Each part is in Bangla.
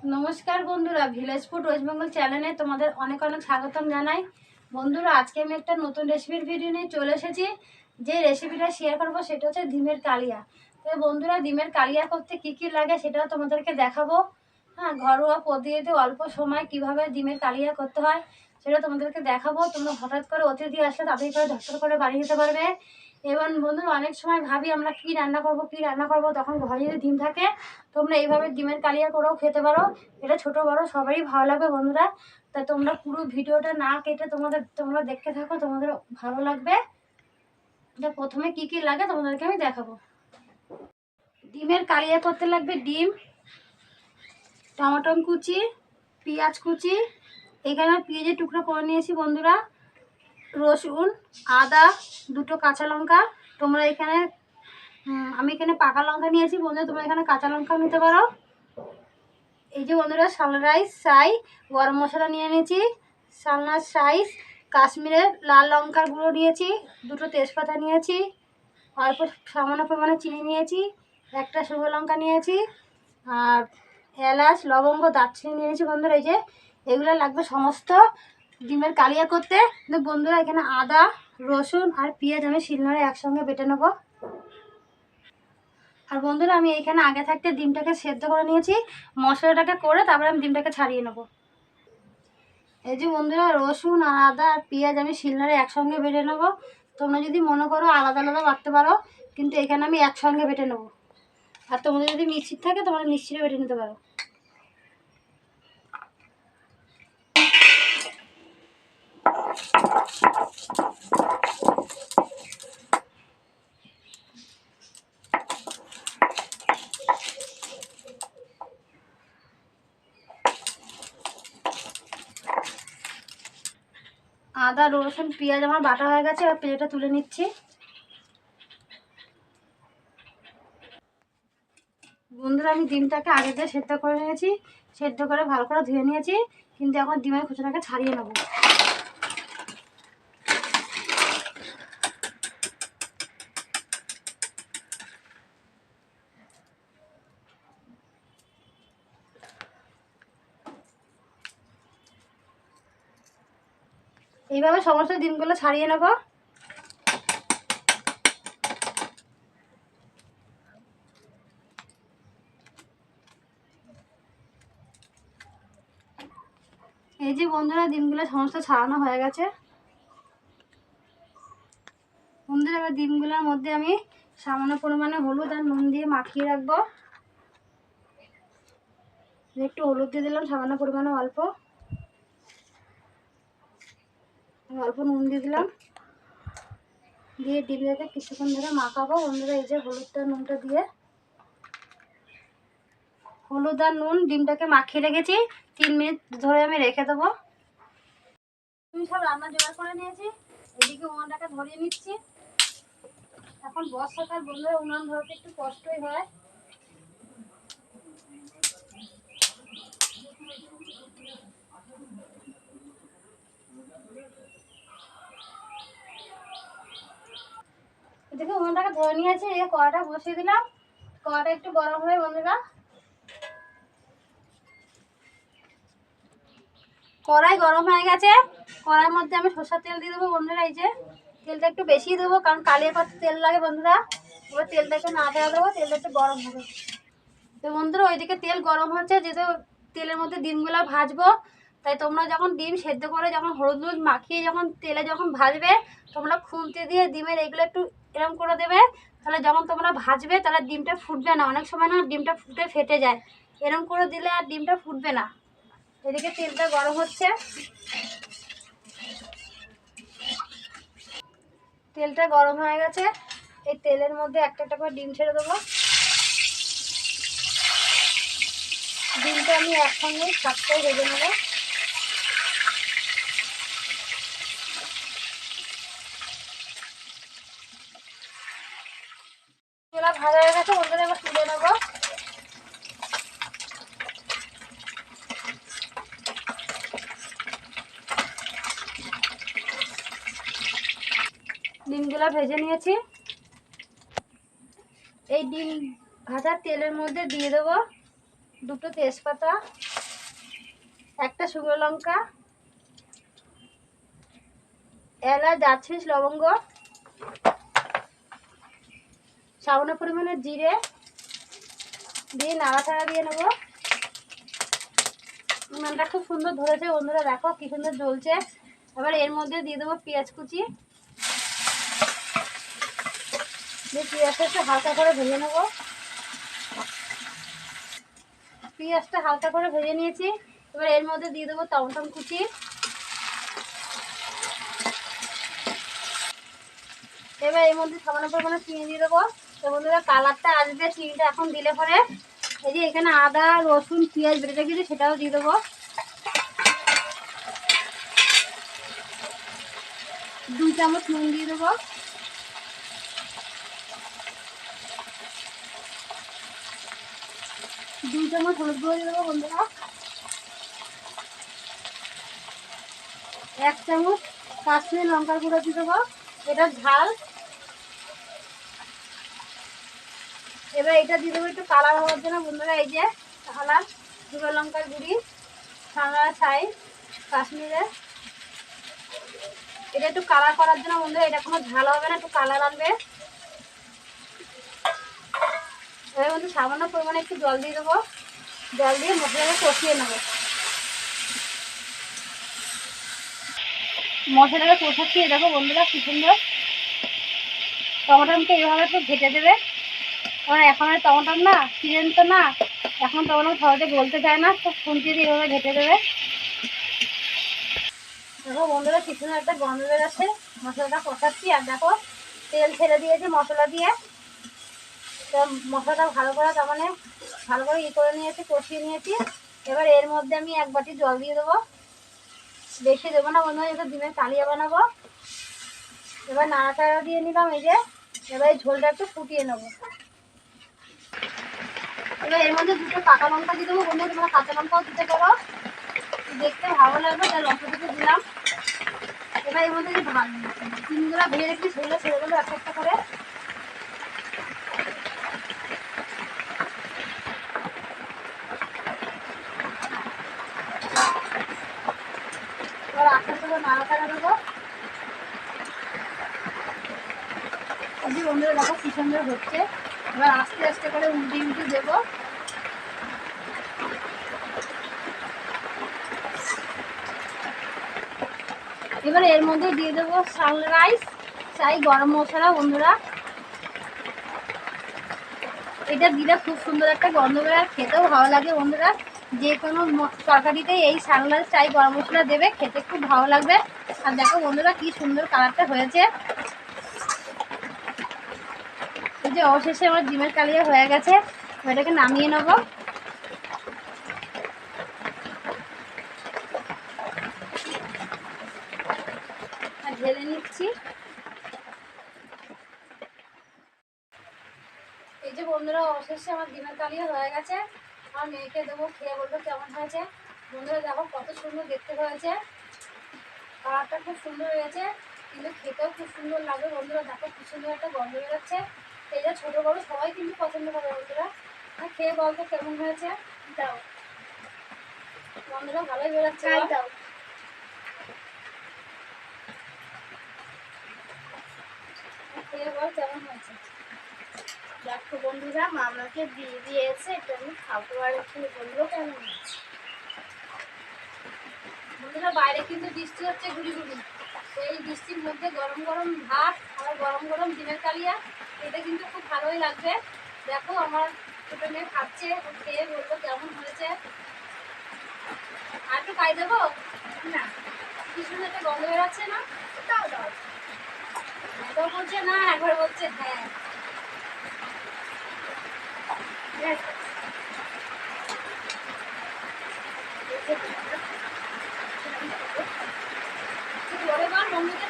নমস্কার বন্ধুরা ভিলেজ ফুড ওয়েস্ট বেঙ্গল চ্যানেলে তোমাদের অনেক অনেক স্বাগতম জানাই। বন্ধুরা, আজকে আমি একটা নতুন রেসিপির ভিডিও নিয়ে চলে এসেছি। যে রেসিপিটা শেয়ার করব সেটা হচ্ছে ডিমের কালিয়া। তো বন্ধুরা, ডিমের কালিয়া করতে কি কি লাগে সেটাও তোমাদেরকে দেখাবো। হ্যাঁ ঘরোয়া পদ্ধতিতে অল্প সময় কীভাবে ডিমের কালিয়া করতে হয় সেটা তোমাদেরকে দেখাবো। তোমরা হঠাৎ করে অতিথি আসলে তাড়াতাড়ি করে ঝটপট করে বানিয়ে দিতে পারবে। এবং বন্ধুরা অনেক সময় ভাবি আমরা কি রান্না করব, কি রান্না করব, তখন ঘরে যদি ডিম থাকে, তোমরা এইভাবে ডিমের কালিয়া করেও খেতে পারো। এটা ছোট বড়, সবারই ভালো লাগবে বন্ধুরা। তা তোমরা পুরো ভিডিওটা না কেটে তোমাদের, তোমরা দেখতে থাকো, তোমাদের ভালো লাগবে। এটা প্রথমে কি কি লাগে তোমাদেরকে আমি দেখাবো। ডিমের কালিয়া করতে লাগবে ডিম টমাটম কুচি, পেঁয়াজ কুচি। এখানে পেঁয়াজের টুকরো করে নিয়েছি বন্ধুরা। রসুন, আদা, দুটো কাঁচা লঙ্কা। তোমরা এখানে আমি এখানে পাকা লঙ্কা নিয়েছি। বন্ধুরা, তোমরা এখানে কাঁচা লঙ্কাও নিতে পারো। এই যে বন্ধুরা সানরাইজ সাই, গরম মশলা নিয়ে নিয়েছি। সানরাইজ সাইজ কাশ্মীরের লাল লঙ্কার গুঁড়ো নিয়েছি। দুটো তেজপাতা নিয়েছি। অল্প সামান্য পরিমাণে চিনি নিয়েছি। একটা শুকনো লঙ্কা নিয়েছি। আর এলাচ, লবঙ্গ, দারচিনি নিয়েছি বন্ধুরা, এই যে। এগুলো লাগবে সমস্ত ডিমের কালিয়া করতে। বন্ধুরা, এখানে আদা, রসুন আর পেঁয়াজ আমি শিলনোড়ে একসঙ্গে বেটে নেব। আর বন্ধুরা, আমি এখানে আগে থাকতে ডিমটাকে সেদ্ধ করে নিয়েছি। মশলাটাকে করে তারপরে আমি ডিমটাকে ছাড়িয়ে নেব। এই যে বন্ধুরা, রসুন আর আদা আর পেঁয়াজ আমি শিলনারে একসঙ্গে বেটে নেব। তোমরা যদি মনে করো আলাদা আলাদা বাটতে পারো, কিন্তু এখানে আমি একসঙ্গে বেটে নেব। আর তোমাদের যদি মিক্সির থাকে, তোমরা মিক্সিরে বেটে নিতে পারো। আদা, রসুন, পেঁয়াজ, আমার বাটা হয়ে গেছে, এবার পেঁয়াজটা তুলে নিচ্ছি। বন্ধুরা, আমি ডিমটাকে আগে দিয়ে সেদ্ধ করে নিয়েছি, সেদ্ধ করে ভালো করে ধুয়ে নিয়েছি, কিন্তু এখন ডিমের খোঁচাটাকে ছাড়িয়ে নেব। এইভাবে সমস্ত ডিমগুলো ছাড়িয়ে নেব। এই যে বন্ধুরা, ডিমগুলো সমস্ত ছাড়ানো হয়ে গেছে। বন্ধুরা, এবার ডিমগুলোর মধ্যে আমি সামান্য পরিমাণে হলুদ আর নুন দিয়ে মাখিয়ে রাখব। একটু হলুদ দিয়ে দিলাম, সামান্য পরিমাণে অল্প। অল্প নুন দিয়ে দিলাম। দিয়ে ডিমটাকে কিছুক্ষণ ধরে মাখাবো। বন্ধুরা, এই যে হলুদটা, নুনটা দিয়ে। হলুদ আর নুন ডিমটাকে মাখিয়ে রেখেছি। তিন মিনিট ধরে আমি রেখে দেবো। আমি সব রান্না জোগাড় করে নিয়েছি। এদিকে উনানটাকে ধরিয়ে নিচ্ছি। এখন বর্ষাকাল, বন্ধুরা, উনান ধরতে একটু কষ্টই হয়। ধরে নিয়েছি, এই কড়াটা বসিয়ে দিলাম। কড়াটা একটু গরম হবে বন্ধুরা। কড়াই গরম হয়ে গেছে। কড়াইয়ের মধ্যে আমি সরষের তেল দিয়ে দেবো বন্ধুরা, এই যে। তেলটা একটু বেশি দেবো, কারণ কালিয়া করতে তেল লাগে বন্ধুরা। এবার তেলটা একটু না দেওয়া দেবো, তেলটা একটু গরম হবে। তো বন্ধুরা, ওইদিকে তেল গরম হচ্ছে, যেহেতু তেলের মধ্যে ডিমগুলো ভাজবো, তাই তোমরা যখন ডিম সেদ্ধ করে, যখন হলুদ হলুদ মাখিয়ে যখন তেলে যখন ভাজবে, তোমরা খুন্তি দিয়ে ডিমের এগুলো একটু এরম করে দেবে, তাহলে যখন তোমরা ভাজবে, তাহলে ডিমটা ফুটবে না। অনেক সময় না ডিমটা ফুটে ফেটে যায়। এরম করে দিলে আর ডিমটা ফুটবে না। এদিকে তেলটা গরম হচ্ছে। তেলটা গরম হয়ে গেছে। এই তেলের মধ্যে একটা একটা করে ডিম ছেড়ে দেবো। ডিমটা আমি একসঙ্গে সাতটাই ভেজে নেব। ভাজা হয়ে গেছে ওগুলো এবার তুলে নেব। ডিমগুলো ভেজে নিয়েছি। এই ডিম ভাজার তেলের মধ্যে দিয়ে দেবো দুটো তেজপাতা, একটা শুকনো লঙ্কা, এলাচ দারচিনি লবঙ্গ সামান্য পরিমাণে জিরে দিয়ে নাড়াচাড়া দিয়ে নেব। উনানটা খুব সুন্দর ধরেছে বন্ধুরা, দেখো কি সুন্দর জ্বলছে। এবার এর মধ্যে দিয়ে দেবো পেঁয়াজ কুচি। দিয়ে পেঁয়াজটা একটু হালকা করে ভেজে নেব। পেঁয়াজটা হালকা করে ভেজে নিয়েছি। এবার এর মধ্যে দিয়ে দেবো টমটম কুচি। এবার এর মধ্যে সামান্য পরিমাণে চিনি দিয়ে দেবো। তো বন্ধুরা, কালারটা আসবে, চিনিটা এখন দিলে পরে। এই যে এখানে আদা, রসুন, পেঁয়াজ বেটে রেখেছি সেটাও দিয়ে দেবো। দুই চামচ নুন দিয়ে দেবো। দুই চামচ হলুদ গুঁড়ো দিয়ে দেবো বন্ধুরা। এক চামচ কাশ্মীর লঙ্কার গুঁড়ো দিয়ে দেবো। এটা ঝাল এবার এটা দিয়ে দেবো একটু কালার হওয়ার জন্য। বন্ধুরা, এই যে কালার দুটো লঙ্কার গুঁড়ি সাংলা ছাই কাশ্মীরের এটা একটু কালার করার জন্য বন্ধুরা, এটা কোনো ঝাল হবে না, একটু কালার আনবে। এবার মধ্যে সামান্য পরিমাণে একটু জল দিয়ে দেবো। জল দিয়ে মশলাটা কষিয়ে নেব। মশলাটা কষাচ্ছি, দেখো বন্ধুরা কি সুন্দর। টমাটোকে এইভাবে একটু ঘেটে দেবে। কারণ এখন আর টমাটো না সিজন তো না, এখন টমাটো সহজে গলতে চায় না তো খুন্তি দিয়ে এইভাবে ঘেটে দেবে। দেখো বন্ধুরা কি সুন্দর একটা গন্ধ বেরোচ্ছে। মশলাটা কষাচ্ছি, আর দেখো তেল ছেড়ে দিয়েছি মশলা দিয়ে। তো মশলাটা ভালো করে তার মানে ভালো করে ই করে নিয়েছি, কষিয়ে নিয়েছি। এবার এর মধ্যে আমি এক বাটি জল দিয়ে দেবো। বেশি দেবো না বন্ধু এবার ডিমের কালিয়া বানাবো। এবার নাড়াচাড়া দিয়ে নিলাম, এই যে। এবার এই ঝোলটা একটু ফুটিয়ে নেব। এবার এর মধ্যে দুটো কাঁচা লঙ্কা দিয়ে দেবো। বন্ধু তোমরা কাঁচা লঙ্কাও দিতে পারো। দেখতে ভালো লাগবে, তাই লঙ্কা দুটো দিলাম। এবার এর মধ্যে যে তিনগুলো ভেজে রেখে সেগুলো ছেড়ে দেবো একটা একটা করে। করে নাড়াচাড়া দেবো। দেখো কি সুন্দর হচ্ছে। এবার আস্তে আস্তে করে উল্টি উল্টি দেবো। এবার এর মধ্যে দিয়ে দেবো সানরাইস চাই গরম মশলা, বন্ধুরা। এটা দিলে খুব সুন্দর একটা গন্ধ আর খেতেও ভালো লাগে, বন্ধুরা। যে কোনো তরকারিতে এই সানরাইস চাই গরম মশলা দেবে, খেতে খুব ভালো লাগবে। আর দেখো বন্ধুরা, কি সুন্দর কালারটা হয়েছে। এই যে অবশেষে আমার ডিমের কালিয়া হয়ে গেছে এটাকে নামিয়ে নেব। ঢেলে নিচ্ছি। এই যে বন্ধুরা, অবশেষে আমার ডিমের কালিয়া হয়ে গেছে। আমার মেয়েকে দেবো খেয়ে বলব কেমন হয়েছে? বন্ধুরা দেখো কত সুন্দর দেখতে হয়েছে। কালারটা খুব সুন্দর হয়েছে কিন্তু খেতেও খুব সুন্দর লাগবে বন্ধুরা। দেখো কি সুন্দর একটা গন্ধ বেরোচ্ছে। এটা ছোটো বড়ো সবাই কিন্তু পছন্দ করে বন্ধুরা। আর খেয়ে বলতো কেমন হয়েছে? দাও। বন্ধুরা ভালোই বেরোচ্ছে। দাও। খেয়ে বল কেমন হয়েছে। দেখো বন্ধুরা মামাকে দিয়ে দিয়েছে, এটা আমি খাব আর বলব কেমন হয়েছে। বন্ধুরা, বাইরে কিন্তু বৃষ্টি হচ্ছে গুড়ি গুড়ি এই বৃষ্টির মধ্যে গরম গরম ভাত আর গরম গরম ডিমের কালিয়া এটা কিন্তু খুব ভালোই লাগবে। দেখো, আমার ছোটো মেয়ে খাচ্ছে খেয়ে বলব কেমন হয়েছে। আর একটু খাই দেবো? না কি সুন্দর একটা গন্ধ বেরোচ্ছে না দাও দাও। একবার বলছে না, একবার বলছে হ্যাঁ ঠিক আছে। একটু জোরে বল বন্ধুদের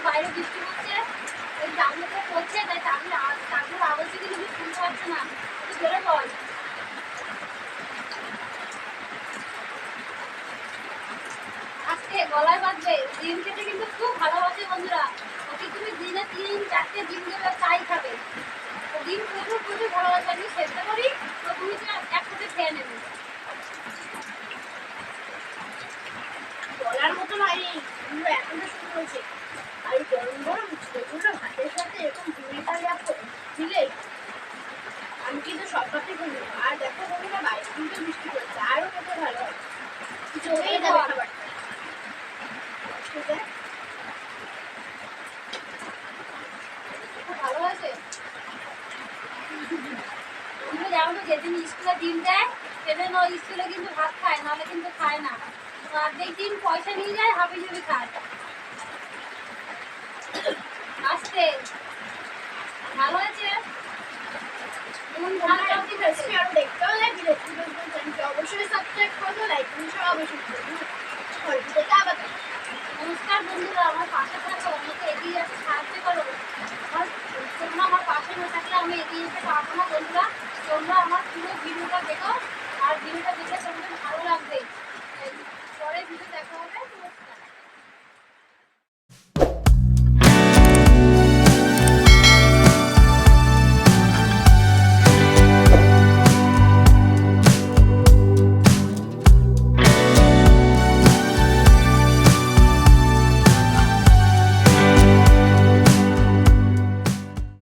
বাইরে বৃষ্টি হচ্ছে কিন্তু শুনতে না। আজকে গলায় বাঁধবে ডিম খেতে কিন্তু খুব ভালোবাসে বন্ধুরা। ওকে তুমি দিনে তিন, চারটে ডিম দেবে তাই খাবে। ডিম প্রচুর প্রচুর ভালোবাসে আমি সেদ্ধ করি তো তুমি তো এক সাথে খেয়ে নেবে যেদিন স্কুলে ডিম দেয় সেদিন ওই স্কুলে কিন্তু ভাত খায় নাহলে কিন্তু খায় না। তো অর্ধেক দিন পয়সা নিয়ে যায় হাবি জাবি খায় আসতে ভালো আছে অবশ্যই সাবস্ক্রাইব লাইক। নমস্কার বন্ধুরা আমার পাশে থাকো আমাকে এগিয়ে যেতে সাহায্য করো। আমার তোমরা আমার পাশে না থাকলে আমি এগিয়ে যেতে পারব না বন্ধুরা। তোমরা আমার পুরো ভিডিওটা দেখো, আর ভিডিওটা দেখে তোমাদের ভালো লাগবে। পরে ভিডিও দেখা হবে।